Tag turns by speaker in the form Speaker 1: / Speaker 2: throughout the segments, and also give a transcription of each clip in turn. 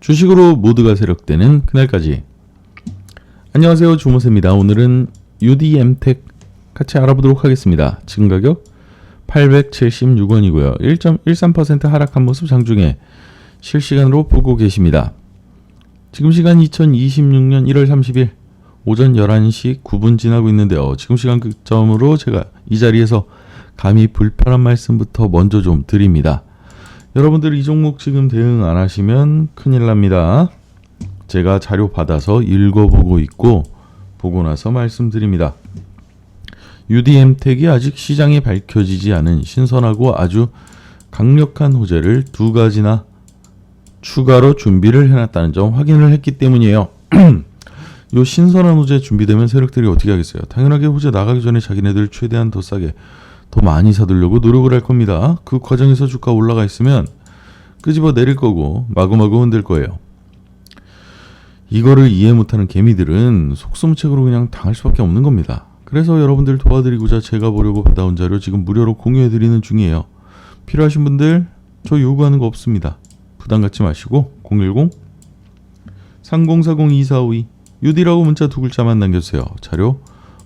Speaker 1: 주식으로 모두가 세력되는 그날까지. 안녕하세요. 주모세입니다. 오늘은 UDM텍 같이 알아보도록 하겠습니다. 지금 가격 876원이고요. 1.13% 하락한 모습 장중에 실시간으로 보고 계십니다. 지금 시간 2026년 1월 30일 오전 11시 9분 지나고 있는데요. 지금 시간 극점으로 제가 이 자리에서 감히 불편한 말씀부터 먼저 좀 드립니다. 여러분들 이 종목 지금 대응 안 하시면 큰일 납니다. 제가 자료 받아서 읽어보고 있고 보고 나서 말씀드립니다. UDM텍이 아직 시장에 밝혀지지 않은 신선하고 아주 강력한 호재를 두 가지나 추가로 준비를 해놨다는 점 확인을 했기 때문이에요. 요 신선한 호재 준비되면 세력들이 어떻게 하겠어요? 당연하게 호재 나가기 전에 자기네들 최대한 더 싸게 더 많이 사두려고 노력을 할 겁니다. 그 과정에서 주가 올라가 있으면 끄집어 내릴 거고 마구마구 흔들 거예요. 이거를 이해 못하는 개미들은 속수무책으로 그냥 당할 수밖에 없는 겁니다. 그래서 여러분들 도와드리고자 제가 보려고 받아온 자료 지금 무료로 공유해드리는 중이에요. 필요하신 분들 저 요구하는 거 없습니다. 부담 갖지 마시고 010 3040-2452 UD라고 문자 두 글자만 남겨주세요. 자료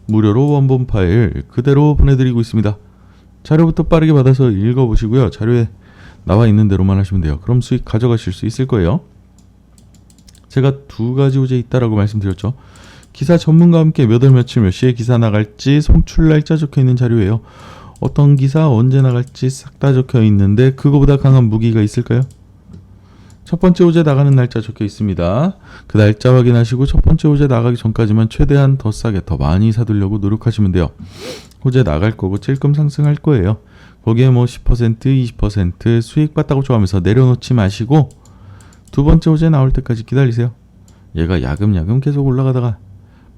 Speaker 1: 무료로 원본 파일 그대로 보내드리고 있습니다. 자료부터 빠르게 받아서 읽어보시고요. 자료에 나와 있는 대로만 하시면 돼요. 그럼 수익 가져가실 수 있을 거예요. 제가 두 가지 호재 있다라고 말씀드렸죠. 기사 전문가와 함께 몇 월 며칠 몇 시에 기사 나갈지 송출 날짜 적혀 있는 자료예요. 어떤 기사 언제 나갈지 싹 다 적혀 있는데 그거보다 강한 무기가 있을까요? 첫 번째 호재 나가는 날짜 적혀 있습니다. 그 날짜 확인하시고 첫 번째 호재 나가기 전까지만 최대한 더 싸게 더 많이 사두려고 노력하시면 돼요. 호재 나갈 거고 찔끔 상승할 거예요. 거기에 뭐 10%, 20% 수익 봤다고 좋아하면서 내려놓지 마시고 두 번째 호재 나올 때까지 기다리세요. 얘가 야금야금 계속 올라가다가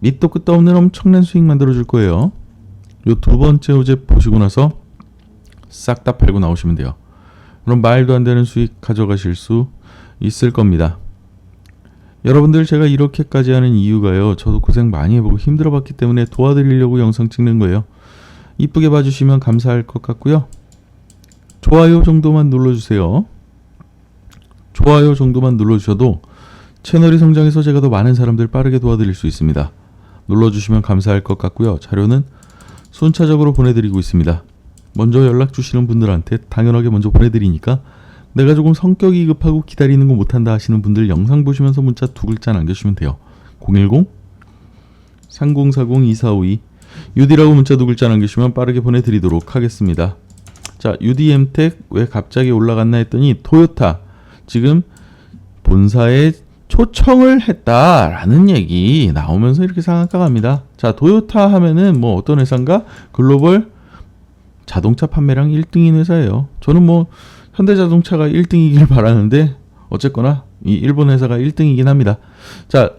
Speaker 1: 밑도 끝도 없는 엄청난 수익 만들어 줄 거예요. 요 두 번째 호재 보시고 나서 싹 다 팔고 나오시면 돼요. 그럼 말도 안 되는 수익 가져가실 수 있을 겁니다. 여러분들 제가 이렇게까지 하는 이유가요. 저도 고생 많이 해보고 힘들어 봤기 때문에 도와드리려고 영상 찍는 거예요. 이쁘게 봐주시면 감사할 것 같고요. 좋아요 정도만 눌러주세요. 좋아요 정도만 눌러주셔도 채널이 성장해서 제가 더 많은 사람들 빠르게 도와드릴 수 있습니다. 눌러주시면 감사할 것 같고요. 자료는 순차적으로 보내드리고 있습니다. 먼저 연락 주시는 분들한테 당연하게 먼저 보내드리니까 내가 조금 성격이 급하고 기다리는 거 못한다 하시는 분들 영상 보시면서 문자 두 글자 남겨주시면 돼요. 010 3040 2452 UD라고 문자 두 글자 남기시면 빠르게 보내드리도록 하겠습니다. 자, UDM텍 왜 갑자기 올라갔나 했더니 토요타 지금 본사에 초청을 했다라는 얘기 나오면서 이렇게 상한가 갑니다. 자, 토요타 하면은 뭐 어떤 회사인가? 글로벌 자동차 판매량 1등인 회사예요. 저는 뭐 현대자동차가 1등이길 바라는데 어쨌거나 이 일본 회사가 1등이긴 합니다. 자,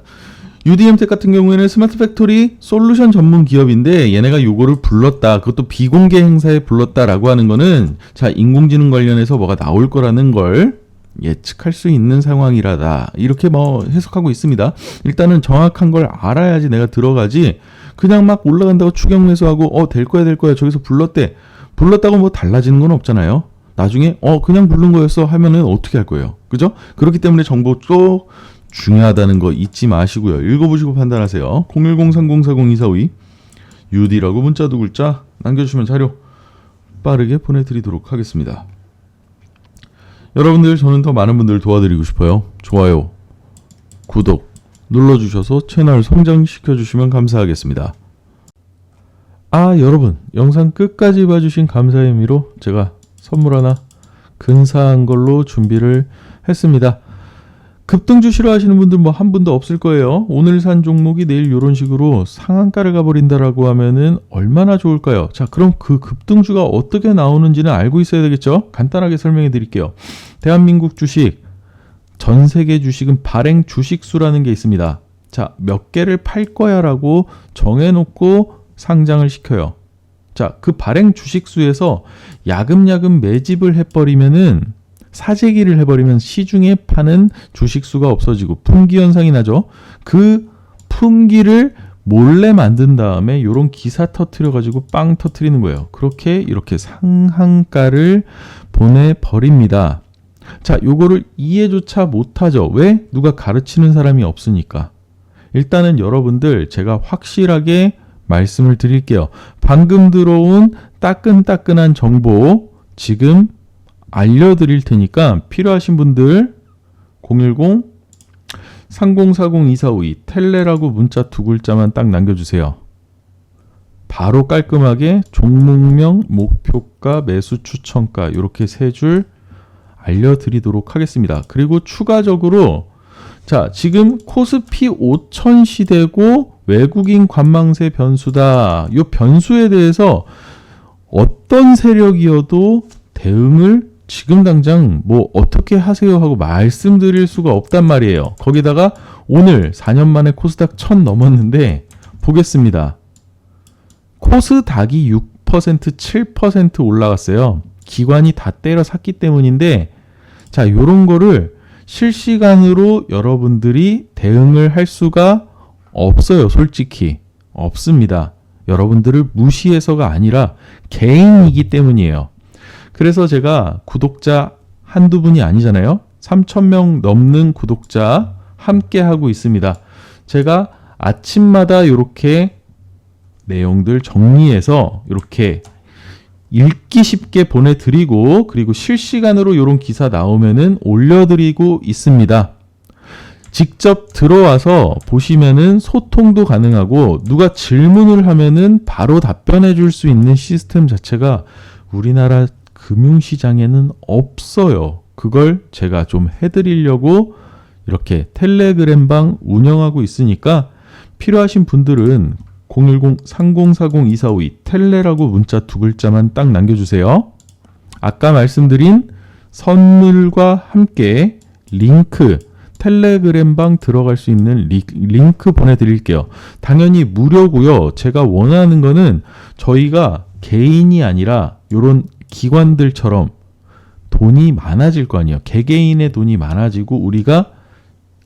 Speaker 1: UDM텍 같은 경우에는 스마트 팩토리 솔루션 전문 기업인데 얘네가 요거를 불렀다. 그것도 비공개 행사에 불렀다라고 하는 거는 자, 인공지능 관련해서 뭐가 나올 거라는 걸 예측할 수 있는 상황이라다. 이렇게 뭐 해석하고 있습니다. 일단은 정확한 걸 알아야지 내가 들어가지. 그냥 막 올라간다고 추격 매수하고 어 될 거야 될 거야 저기서 불렀대. 불렀다고 뭐 달라지는 건 없잖아요. 나중에 어 그냥 부른 거였어 하면은 어떻게 할 거예요? 그죠? 그렇기 때문에 정보 쪽 중요하다는 거 잊지 마시고요. 읽어보시고 판단하세요. 01030402452 UD라고 문자 두 글자 남겨주시면 자료 빠르게 보내드리도록 하겠습니다. 여러분들 저는 더 많은 분들 도와드리고 싶어요. 좋아요, 구독 눌러주셔서 채널 성장시켜 주시면 감사하겠습니다. 아 여러분 영상 끝까지 봐주신 감사의 의미로 제가 선물 하나 근사한 걸로 준비를 했습니다. 급등주 싫어하시는 분들 뭐 한 분도 없을 거예요. 오늘 산 종목이 내일 이런 식으로 상한가를 가버린다라고 하면은 얼마나 좋을까요? 자, 그럼 그 급등주가 어떻게 나오는지는 알고 있어야 되겠죠? 간단하게 설명해 드릴게요. 대한민국 주식, 전 세계 주식은 발행 주식수라는 게 있습니다. 자, 몇 개를 팔 거야라고 정해놓고 상장을 시켜요. 자, 그 발행 주식수에서 야금야금 매집을 해버리면은 사재기를 해버리면 시중에 파는 주식 수가 없어지고 품귀 현상이 나죠. 그 품귀를 몰래 만든 다음에 요런 기사 터트려 가지고 빵 터트리는 거예요. 그렇게 이렇게 상한가를 보내 버립니다. 자, 요거를 이해조차 못하죠. 왜? 누가 가르치는 사람이 없으니까. 일단은 여러분들 제가 확실하게 말씀을 드릴게요. 방금 들어온 따끈따끈한 정보 지금 알려드릴 테니까 필요하신 분들 010 3040-2452 텔레라고 문자 두 글자만 딱 남겨주세요. 바로 깔끔하게 종목명, 목표가, 매수 추천가 이렇게 세 줄 알려드리도록 하겠습니다. 그리고 추가적으로 자 지금 코스피 5천 시대고 외국인 관망세 변수다. 이 변수에 대해서 어떤 세력이어도 대응을 지금 당장 뭐 어떻게 하세요 하고 말씀드릴 수가 없단 말이에요. 거기다가 오늘 4년 만에 코스닥 1000 넘었는데 보겠습니다. 코스닥이 6% 7% 올라갔어요. 기관이 다 때려 샀기 때문인데 자, 요런 거를 실시간으로 여러분들이 대응을 할 수가 없어요. 솔직히 없습니다. 여러분들을 무시해서가 아니라 개인이기 때문이에요. 그래서 제가 구독자 한두 분이 아니잖아요. 3,000명 넘는 구독자 함께 하고 있습니다. 제가 아침마다 이렇게 내용들 정리해서 이렇게 읽기 쉽게 보내드리고 그리고 실시간으로 이런 기사 나오면은 올려드리고 있습니다. 직접 들어와서 보시면은 소통도 가능하고 누가 질문을 하면은 바로 답변해 줄 수 있는 시스템 자체가 우리나라 금융시장에는 없어요. 그걸 제가 좀 해드리려고 이렇게 텔레그램방 운영하고 있으니까 필요하신 분들은 010-3040-2452 텔레라고 문자 두 글자만 딱 남겨주세요. 아까 말씀드린 선물과 함께 링크 텔레그램방 들어갈 수 있는 리, 링크 보내드릴게요. 당연히 무료고요. 제가 원하는 거는 저희가 개인이 아니라 이런 기관들처럼 돈이 많아질 거 아니에요. 개개인의 돈이 많아지고 우리가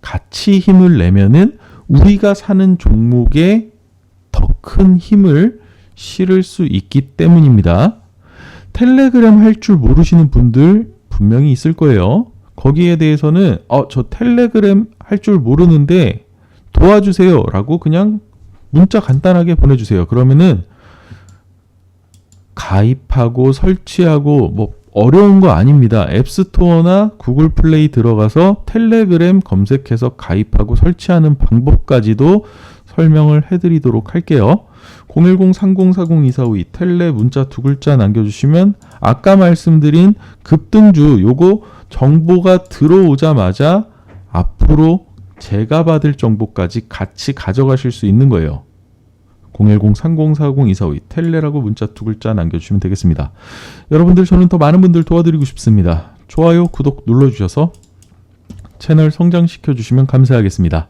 Speaker 1: 같이 힘을 내면은 우리가 사는 종목에 더 큰 힘을 실을 수 있기 때문입니다. 텔레그램 할 줄 모르시는 분들 분명히 있을 거예요. 거기에 대해서는 어, 저 텔레그램 할 줄 모르는데 도와주세요 라고 그냥 문자 간단하게 보내주세요. 그러면은 가입하고 설치하고 뭐 어려운 거 아닙니다. 앱스토어나 구글 플레이 들어가서 텔레그램 검색해서 가입하고 설치하는 방법까지도 설명을 해드리도록 할게요. 010-3040-2452 텔레 문자 두 글자 남겨주시면 아까 말씀드린 급등주 요거 정보가 들어오자마자 앞으로 제가 받을 정보까지 같이 가져가실 수 있는 거예요. 010-3040-2452 텔레라고 문자 두 글자 남겨주시면 되겠습니다. 여러분들 저는 더 많은 분들 도와드리고 싶습니다. 좋아요, 구독 눌러주셔서 채널 성장시켜 주시면 감사하겠습니다.